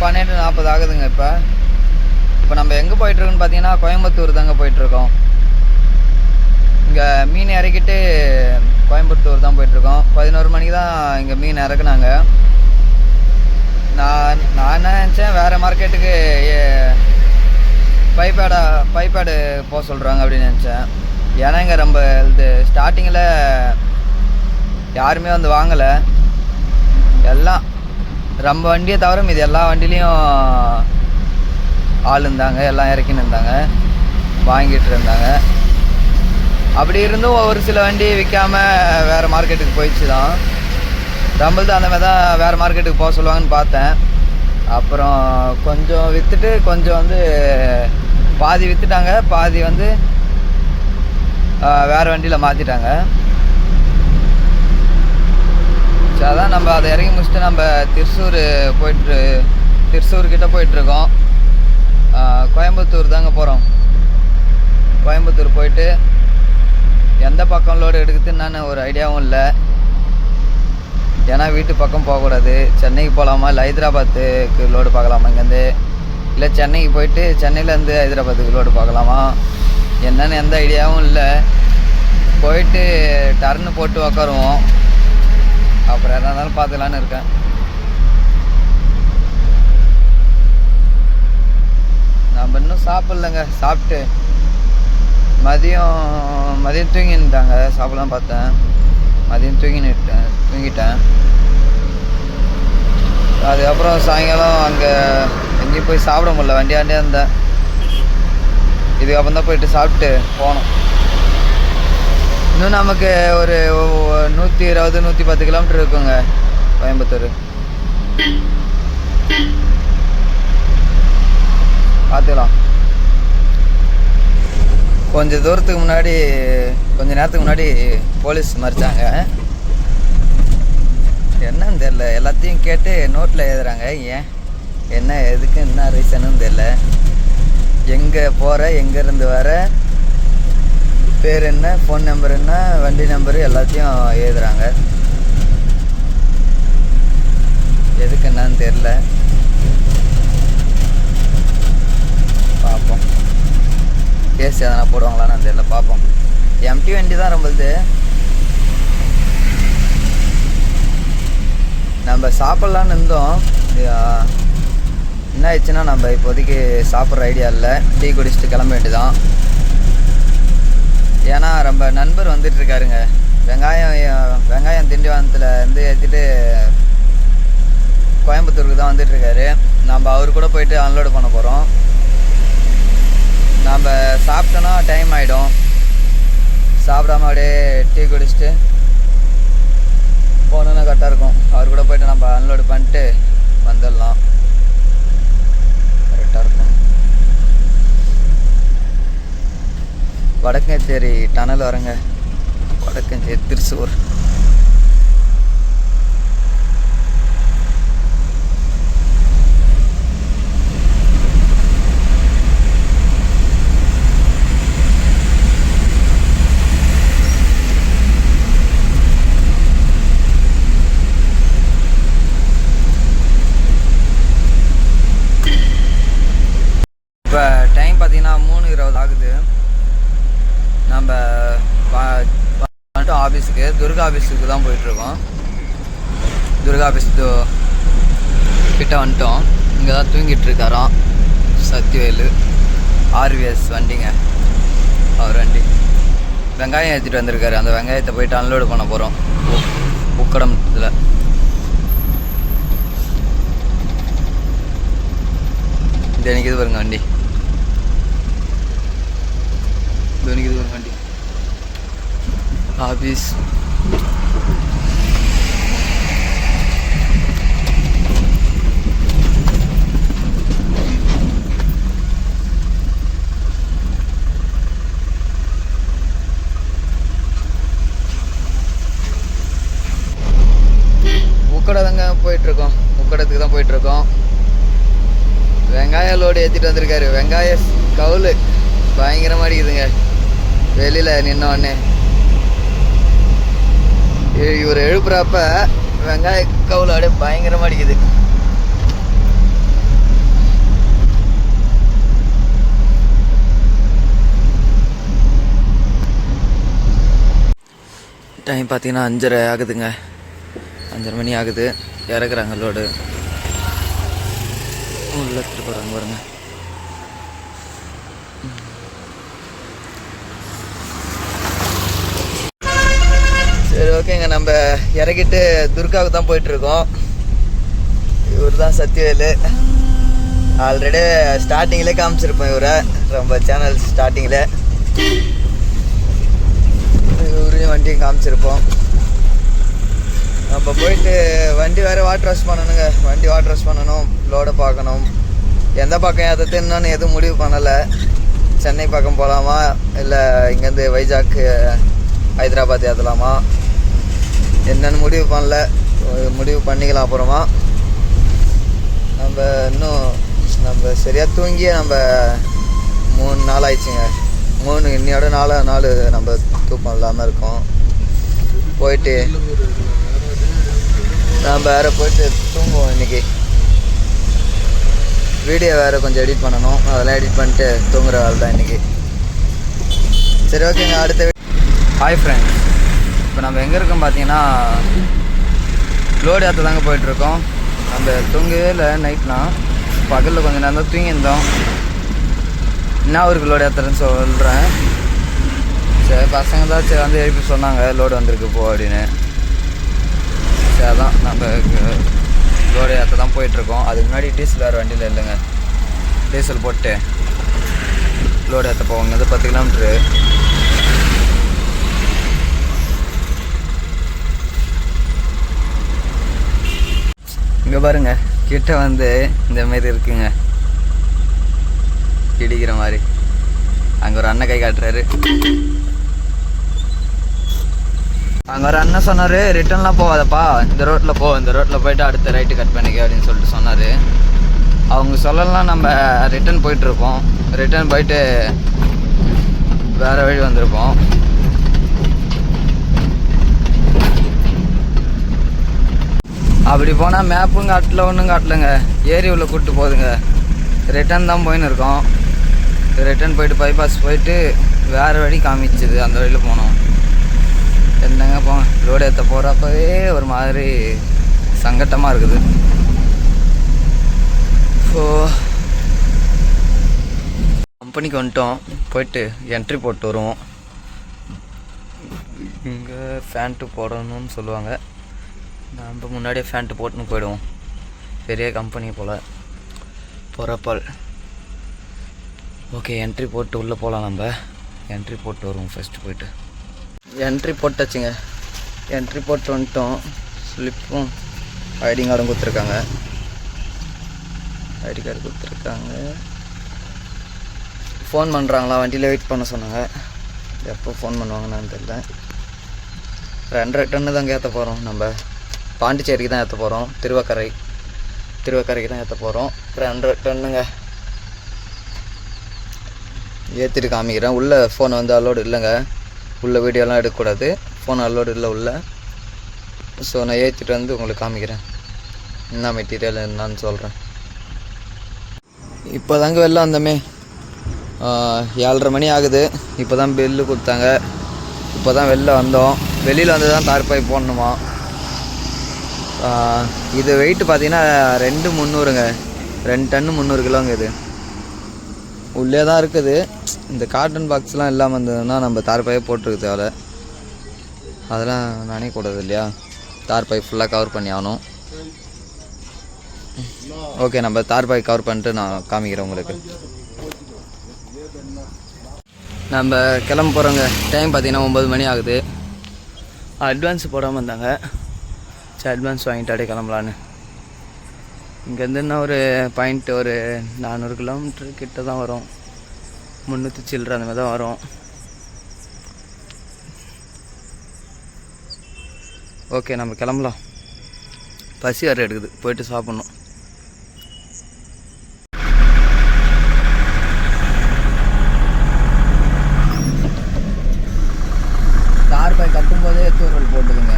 பன்னெண்டு நாற்பது ஆகுதுங்க இப்போ. இப்போ நம்ம எங்கே போயிட்டுருக்கோன்னு பார்த்தீங்கன்னா கோயம்புத்தூர் தாங்க போயிட்டுருக்கோம். இங்கே மீன் இறக்கிட்டு கோயம்புத்தூர் தான் போயிட்டுருக்கோம். பதினோரு மணிக்கு தான் இங்கே மீன் இறக்குனாங்க. நான் நான் என்ன நினச்சேன் வேறு மார்க்கெட்டுக்கு பைப்பேடா பைப்பேடு போக சொல்கிறாங்க அப்படின்னு நினச்சேன். ஏன்னா இங்கே ரொம்ப இது ஸ்டார்டிங்கில் யாருமே வந்து வாங்கலை. எல்லாம் நம்ம வண்டியை தவிர இது எல்லா வண்டிலையும் ஆள் இருந்தாங்க எல்லாம் இறக்கின்னு இருந்தாங்க வாங்கிட்டு இருந்தாங்க. அப்படி இருந்தும் ஒரு சில வண்டி விற்காம வேறு மார்க்கெட்டுக்கு போயிடுச்சு தான் நம்மள்தான் அந்த மாதிரி தான் வேறு மார்க்கெட்டுக்கு போக சொல்லுவாங்கன்னு பார்த்தேன். அப்புறம் கொஞ்சம் விற்றுட்டு கொஞ்சம் வந்து பாதி விற்றுட்டாங்க பாதி வந்து வேறு வண்டியில் மாற்றிட்டாங்க சரி அதான் நம்ம அதை இறங்கி முடிச்சுட்டு நம்ம திருச்சூர் போயிட்டு திருச்சூர்கிட்ட போயிட்டுருக்கோம். கோயம்புத்தூர் தாங்க போகிறோம் கோயம்புத்தூர் போயிட்டு எந்த பக்கம் லோடு எடுக்குதுன்னு ஒரு ஐடியாவும் இல்லை. ஏன்னா வீட்டு பக்கம் போகக்கூடாது சென்னைக்கு போகலாமா இல்லை ஹைதராபாத்துக்கு லோடு பார்க்கலாமா இங்கேருந்து? இல்லை சென்னைக்கு போயிட்டு சென்னையிலேருந்து ஹைதராபாத்துக்கு லோடு பார்க்கலாமா? என்னன்னு எந்த ஐடியாவும் இல்லை. போயிட்டு டர்னு போட்டு உக்காருவோம். அப்புறம் எதாக இருந்தாலும் பார்த்துக்கலான்னு இருக்கேன். நம்ம இன்னும் சாப்பிட்லங்க சாப்பிட்டு. மதியம் மதியம் தூங்கிட்டாங்க சாப்பிடலாம் பார்த்தேன். மதியம் தூங்கினுட்டேன் தூங்கிட்டேன். அதுக்கப்புறம் சாயங்காலம் அங்கே எங்கேயும் போய் சாப்பிட முடியல வண்டியாண்டே இருந்தேன். இதுக்கப்புறம் தான் போயிட்டு சாப்பிட்டு போனோம். இன்னும் நமக்கு ஒரு நூற்றி இருபது நூற்றி பத்து கிலோமீட்டர் இருக்குங்க கோயம்புத்தூர். பார்த்துக்கலாம் கொஞ்சம் தூரத்துக்கு முன்னாடி கொஞ்ச நேரத்துக்கு முன்னாடி போலீஸ் மறிச்சாங்க. என்னன்னு தெரில எல்லாத்தையும் கேட்டு நோட்டில் எழுதுறாங்க ஏன்? என்ன எதுக்கு என்ன ரீசனும் தெரில எங்கே போகிற எங்கேருந்து வர பேர் என்ன ஃபோன் நம்பர் என்ன வண்டி நம்பரு எல்லாத்தையும் எழுதுகிறாங்க எதுக்கு என்னன்னு தெரில பார்ப்போம். கேஸ் எதனா போடுவாங்களான்னு தெரில பார்ப்போம். எம்டி வண்டி தான் நம்மளுது. நம்ம சாப்பிட்லான்னு இருந்தோம். என்ன ஆயிடுச்சுன்னா நம்ம இப்போதைக்கு சாப்பிட்ற ஐடியா இல்லை. டீ குடிச்சிட்டு கிளம்ப வேண்டியதான் ஏன்னா ரொம்ப நண்பர் வந்துட்டு இருக்காருங்க வெங்காயம் வெங்காயம் திண்டிவனத்தில் இருந்து ஏற்றிட்டு கோயம்புத்தூருக்கு தான் வந்துட்டு இருக்காரு நம்ம அவர் கூட போயிட்டு அன்லோடு பண்ண போகிறோம் நம்ம சாப்பிட்டோன்னா டைம் ஆகிடும் சாப்பிடாம அப்படியே டீ குடிச்சிட்டு போனோன்னா கரெக்டாக இருக்கும். அவர் கூட போயிட்டு நம்ம அன்லோடு பண்ணிட்டு வந்துடலாம். கரெக்டாக இருக்கும். வடக்கஞ்சேரி டனல் வரங்க. வடக்கஞ்சேரி திருச்சூர் இப்போ டைம் பார்த்தீங்கன்னா மூணு இருபது ஆகுது நம்ம வ- வந்துட்டோம் ஆஃபீஸுக்கு துர்கா ஆஃபீஸுக்கு தான் போயிட்டுருக்கோம் துர்கா ஆஃபீஸ் து- கிட்ட வந்துட்டோம் இங்கே தான் தூங்கிட்டு இருக்காராம் சத்திவேலு ஆர்விஎஸ் வண்டிங்க. அவர் வண்டி. வெங்காயம் ஏற்றிட்டு வந்திருக்காரு. அந்த வெங்காயத்தை போயிட்டு அன்லோடு பண்ண போகிறோம் உக்கடம் இதில் இது எனக்கு இது பாருங்க வண்டி. இது எனக்கு இது பாருங்க வண்டி. ஆஃபீஸ் லோடு ஏற்றிட்டு வந்திருக்காரு. வெங்காய கவுல் பயங்கரமாக அடிக்குதுங்க. வெளியில் நின்னோடனே இவர் எழுப்புறப்ப வெங்காய கவுல் அப்படியே பயங்கரமாக அடிக்குது. டைம் பார்த்தீங்கன்னா அஞ்சரை ஆகுதுங்க. அஞ்சரை மணி ஆகுது. இறக்குறாங்க லோடு உள்ள போகிறாங்க பாருங்க சரி ஓகேங்க நம்ம இறக்கிட்டு துர்காவுக்கு தான் போயிட்டுருக்கோம். இவர் தான் சத்யவேலு. ஆல்ரெடி ஸ்டார்டிங்கில் காமிச்சிருப்போம் இவரை. ரொம்ப சேனல் ஸ்டார்டிங்கில் இவரையும் வண்டியும் காமிச்சிருப்போம். நம்ம போயிட்டு வண்டி வேறு வாட்டர் வாஷ் பண்ணணுங்க. வண்டி வாட்டர் வாஷ் பண்ணணும் லோடை பார்க்கணும். எந்த பக்கம் எதை தின்னு எதுவும் முடிவு பண்ணலை. சென்னை பக்கம் போகலாமா இல்லை இங்கேருந்து வைஜாக் ஹைதராபாத் ஏற்றலாமா என்னென்னு முடிவு பண்ணல. முடிவு பண்ணிக்கலாம் அப்புறமா. நம்ம இன்னும் நம்ம சரியாக தூங்கியே நம்ம மூணு நாள் ஆயிடுச்சுங்க. மூணு இன்னையோட நாலு நாள் நம்ம தூக்கம் இல்லாமல் இருக்கோம். போயிட்டு நம்ம வேறு போயிட்டு தூங்குவோம் இன்னைக்கு. வீடியோ வேறு கொஞ்சம் எடிட் பண்ணணும். அதெல்லாம் எடிட் பண்ணிட்டு தூங்குற வேலை தான் இன்றைக்கி சரி ஓகேங்க அடுத்த ஹாய் ஃப்ரெண்ட்ஸ் இப்போ நம்ம எங்கே இருக்கோம் பார்த்தீங்கன்னா லோடு ஏற்ற தாங்க போயிட்டுருக்கோம். நம்ம தூங்கவே இல்லை நைட்லாம் பகலில் கொஞ்சம் நேரம் தான் தூங்கியிருந்தோம். என்ன ஊருக்கு லோடு ஏற்றுறேன்னு சொல்கிறேன் சரி பசங்க தான் சரி வந்து எழுப்பி சொன்னாங்க லோடு வந்திருக்கு போ அப்படின்னு. சரி அதான் நம்ம லோடு ஏற்ற தான் போயிட்டுருக்கோம். அதுக்கு முன்னாடி டீசல் வேறு வண்டியில் இல்லைங்க. டீசல் போட்டு லோடு ஏற்ற போவாங்க. இது பத்து கிலோமீட்ரு. இங்கே பாருங்க. கிட்ட வந்து இந்த மாரி இருக்குங்க. இடிக்கிற மாதிரி அங்கே ஒரு அண்ணன் கை காட்டுறாரு. அங்கே ஒரு அண்ணன் சொன்னார் ரிட்டர்ன்லாம் போகாதப்பா. இந்த ரோட்டில் போ இந்த ரோட்டில் போயிட்டு அடுத்த ரைட்டு கட் பண்ணிக்க அப்படின்னு சொல்லிட்டு சொன்னார். அவங்க சொல்லலாம் நம்ம ரிட்டர்ன் போயிட்டுருப்போம். ரிட்டர்ன் போயிட்டு வேறு வழி வந்திருப்போம். அப்படி போனால் மேப்பும் காட்டல ஒன்றும் காட்டலங்க. ஏரி உள்ள கூப்பிட்டு போகுதுங்க. ரிட்டர்ன் தான் போயின்னு இருக்கோம். ரிட்டர்ன் போயிட்டு பைபாஸ் போயிட்டு வேறு வழி காமிச்சது அந்த வழியில் போனோம். என்னங்க போங்க லோடு ஏற்ற போகிறப்பவே ஒரு மாதிரி சங்கட்டமாக இருக்குது. ஸோ கம்பெனிக்கு வந்துட்டோம். போயிட்டு என்ட்ரி போட்டு வருவோம். இங்கே ஃபேண்ட்டு போடணும்னு சொல்லுவாங்க. நம்ம முன்னாடியே ஃபேண்ட்டு போட்டுன்னு போயிடுவோம். பெரிய கம்பெனி போல். போகிறப்பால் ஓகே என்ட்ரி போட்டு உள்ளே போகலாம் நம்ம. என்ட்ரி போட்டு வருவோம் ஃபஸ்ட்டு போயிட்டு. என்ட்ரி போட்டாச்சுங்க என்ட்ரி போட்டு வந்துட்டோம். ஸ்லிப்பும் ஐடி கார்டும் கொடுத்துருக்காங்க. ஐடி கார்டு கொடுத்துருக்காங்க. ஃபோன் பண்ணுறாங்களா வண்டியில் வெயிட் பண்ண சொன்னாங்க. எப்போ ஃபோன் பண்ணுவாங்கன்னு தெரியல. ரெண்டரை டன்னு தாங்க ஏற்ற போகிறோம் நம்ம. பாண்டிச்சேரிக்கு தான் ஏற்ற போகிறோம் திருவக்கரை திருவக்கரைக்கு தான் ஏற்ற போகிறோம் ரெண்டரை டன்னுங்க ஏற்றிட்டு காமிக்கிறேன். உள்ளே ஃபோன் வந்து அலோடு இல்லைங்க. உள்ள வீடியோலாம் எடுக்கக்கூடாது. ஃபோன் அலோடு இல்லை உள்ள. ஸோ நான் ஏற்றிட்டு வந்து உங்களுக்கு காமிக்கிறேன். என்ன மெட்டீரியல் என்னன்னு சொல்கிறேன் இப்போ தாங்க வெளில வந்தோமே. ஏழரை மணி ஆகுது. இப்போ தான் பில்லு கொடுத்தாங்க. இப்போ தான் வெளில வந்தோம். வெளியில் வந்து தான் தார்பாய் போடணுமா? இது வெயிட் பார்த்தீங்கன்னா ரெண்டு முந்நூறுங்க. ரெண்டு டன்னு முந்நூறு கிலோங்க இது. உள்ளே தான் இருக்குது. இந்த கார்டன் பாக்ஸ்லாம் இல்லாமல் இருந்ததுன்னா நம்ம தார்பாயே போட்டிருக்கு தேவை அதெல்லாம் நானே கூடாது இல்லையா? தார்பாய் ஃபுல்லாக கவர் பண்ணி ஆகணும். ஓகே நம்ம தார்பாய் கவர் பண்ணிட்டு நான் காமிக்கிறேன் உங்களுக்கு. நம்ம கிளம்ப போகிறோங்க டைம் பார்த்தீங்கன்னா ஒம்பது மணி ஆகுது. அட்வான்ஸ் போடாமல் இருந்தாங்க. சரி அட்வான்ஸ் வாங்கிட்டு அப்படியே கிளம்பலான்னு இங்கேருந்து என்ன ஒரு பாயிண்ட் ஒரு நானூறு கிலோமீட்டர் கிட்ட தான் வரும். முந்நூற்றி சில்லற அந்த மாதிரி தான் வரும். ஓகே நம்ம கிளம்பலாம். பசி வேறு எடுக்குது. போயிட்டு சாப்பிட்ணும் தார் பாய் கட்டும் போதே தூரல் போட்டுதுங்க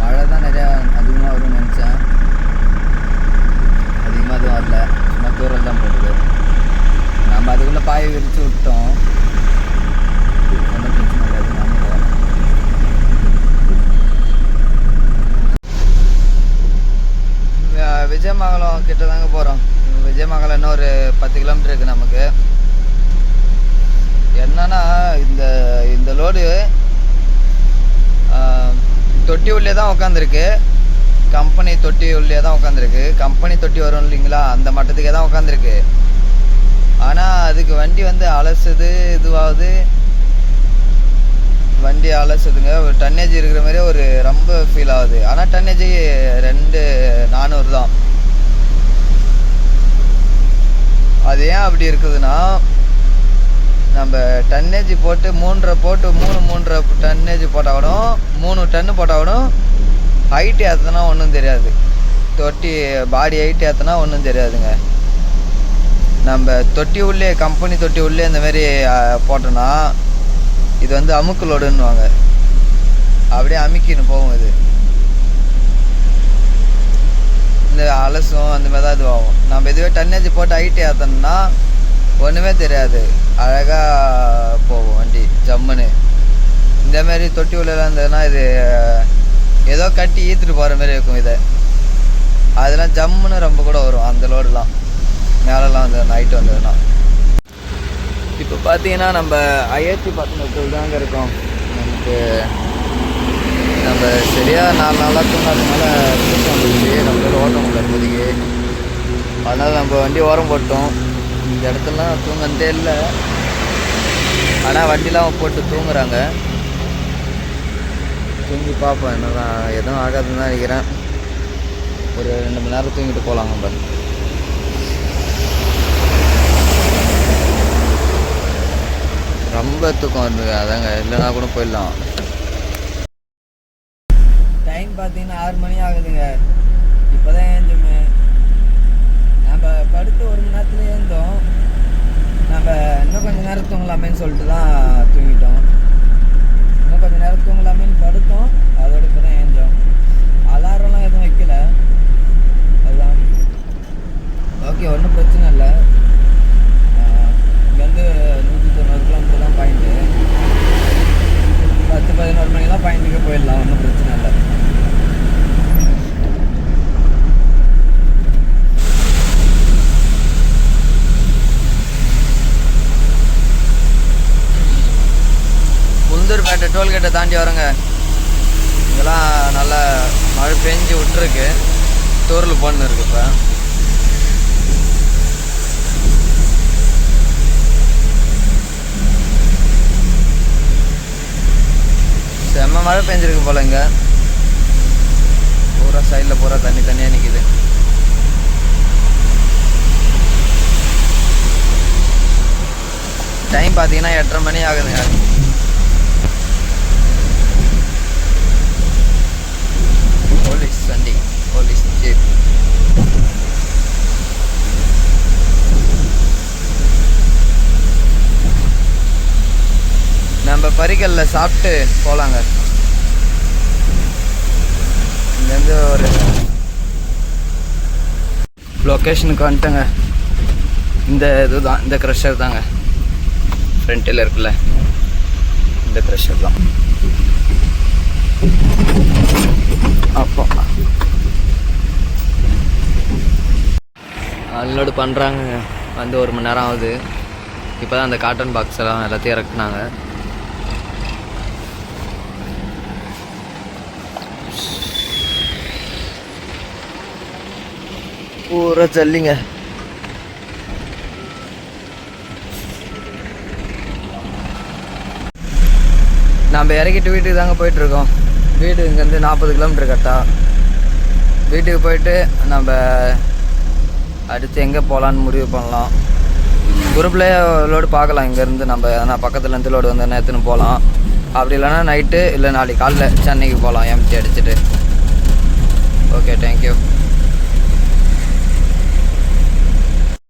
மழை தான் நிறையா அதிகமாக வரும்னு நினச்சேன் அதிகமாக எதுவும் வரல சும்மா தூரல் தான் போட்டுது நம்ம அதுக்குள்ளே பாயை விரித்து விட்டோம் ஒன்றும் பிரச்சனை இல்லை அது நாம போகலாம் விஜயமங்கலம் கிட்ட தாங்க போகிறோம் விஜயமங்கலம் இன்னொரு பத்து கிலோமீட்டர் இருக்குது நமக்கு. என்னன்னா இந்த இந்த லோடு தொட்டி உள்ளே தான் உட்காந்துருக்கு கம்பெனி தொட்டி உள்ளே தான் உட்காந்துருக்கு கம்பெனி தொட்டி வரும் இல்லைங்களா? அந்த மட்டத்துக்கே தான் உட்காந்துருக்கு ஆனால் அதுக்கு வண்டி வந்து அலசுது இதுவாகுது. வண்டி அலசுதுங்க. ஒரு டன்னேஜ் இருக்கிற மாதிரி ஒரு ரொம்ப ஃபீல் ஆகுது. ஆனால் டன்னேஜ் ரெண்டு நானூறு தான். அது ஏன் அப்படி இருக்குதுன்னா நம்ம டன்னேஜ் போட்டு மூன்றரை போட்டு மூணு மூன்றரை டன்னேஜ் போட்டால் மூணு டன்னு போட்டால் கூட ஹைட் ஏற்றுனா ஒன்றும் தெரியாது. தொட்டி பாடி ஹைட் ஏற்றுனா ஒன்றும் தெரியாதுங்க. நம்ம தொட்டி உள்ளே கம்பெனி தொட்டி உள்ளே இந்தமாரி போட்டோன்னா இது வந்து அமுக்கு லோடுன்னுவாங்க அப்படியே அமுக்கின்னு போகும் இது. இந்த அலசும் அந்த மாதிரி தான் இதுவாகும். நம்ம இதுவே டன்னேஜ் போட்டு ஹைட் ஏற்றோம்னா ஒன்றுமே தெரியாது. அழகாக போகும் வண்டி ஜம்முன்னு. இந்தமாரி தொட்டி உள்ளலாம் இருந்ததுன்னா இது ஏதோ கட்டி ஈத்துட்டு போகிற மாதிரி இருக்கும் இதை. அதெல்லாம் ஜம்முன்னு ரொம்ப கூட வரும் அந்த லோடுலாம் மேலெலாம் வந்து நைட்டு வந்ததுன்னா. இப்போ பார்த்தீங்கன்னா நம்ம ஐஐடி பட்டணத்தில் தாங்க இருக்கோம். நமக்கு நம்ம சரியாக நாலு நாளாக தூங்காதனால தூக்கம் வந்துச்சு நம்மளால ஓட்ட முடியல இப்போதைக்கு. அதனால் நம்ம வண்டி ஓரம் போட்டோம். இந்த இடத்துலலாம் தூங்கந்தே இல்லை. ஆனால் வண்டிலாம் போட்டு தூங்குறாங்க. தூங்கி பார்ப்போம். என்னதான் எதுவும் ஆகாதுன்னு தான் நினைக்கிறேன். ஒரு ரெண்டு மணி நேரம் தூங்கிட்டு போகலாம் நம்ம ரொம்ப தூக்கம் வருதுங்க அதாங்க இல்லைனா கூட போயிடலாம். பார்த்தீங்கன்னா ஆறு மணி ஆகுதுங்க. இப்போ தான் ஏஞ்சோமே நம்ம படுத்து ஒரு மணி நேரத்துல ஏந்தோம் நம்ம இன்னும் கொஞ்சம் நேரம் தூங்கலாமேன்னு சொல்லிட்டு தான் தூங்கிட்டோம். இன்னும் கொஞ்சம் நேரம் தூங்கலாமேன்னு படுத்தோம். அதோட இப்போ தான் ஏஞ்சோம் அலாரம் எதுவும் வைக்கல அதுதான் ஓகே ஒன்றும் பிரச்சனை இல்லை இங்கேருந்து நூற்றி தொண்ணூறு கிலோமீட்டர் தான் பாயிண்ட்டு பத்து பதினோரு மணிக்கெல்லாம் பாயிண்ட்டுக்கு போயிடலாம் ஒன்றும் பிரச்சனை இல்லை உளுந்தூர்பேட்டை தாண்டி வரோங்க இங்கெல்லாம் நல்லா மழை பெஞ்சு விட்டுருக்கு. தோரில் போன்னு இருக்கு இப்போ. செம்ம மழை பெஞ்சிருக்கு போல இங்கே. பூரா சைடில் பூரா தண்ணி தண்ணியாக நிற்கிது டைம் பார்த்தீங்கன்னா எட்டரை மணி ஆகுதுங்க போலீஸ் வண்டி போலீஸ் ஜீப் நம்ம சாப்பிட்டு போலாங்க. இங்கேருந்து ஒரு லொக்கேஷனுக்கு வந்துட்டேங்க. இந்த இதுதான் இந்த க்ரஷர் தாங்க. ஃப்ரண்ட்டில் இருக்குல்ல இந்த க்ரெஷர் தான். அப்போ. அன்லோடு பண்ணுறாங்க வந்து ஒரு மணி நேரம் ஆகுது. இப்போ தான் அந்த காட்டன் பாக்ஸ் எல்லாம் எல்லாத்தையும் இறக்குனாங்க. பூரா ஜல்லிங்க. நம்ம இறக்கிட்டு வீட்டுக்கு தாங்க போயிட்டுருக்கோம். வீடு இங்கேருந்து நாற்பது கிலோமீட்டர் கட்டா வீட்டுக்கு போயிட்டு நம்ம அடுத்து எங்கே போகலான்னு முடிவு பண்ணலாம். குரூப்லேயே லோடு பார்க்கலாம். இங்கேருந்து நம்ம எதனா பக்கத்துலேருந்து லோடு வந்து எடுத்துன்னு போகலாம். அப்படி இல்லைன்னா நைட்டு இல்லை நாளைக்கு காலைல சென்னைக்கு போகலாம். எம்டி அடிச்சுட்டு. Okay thank you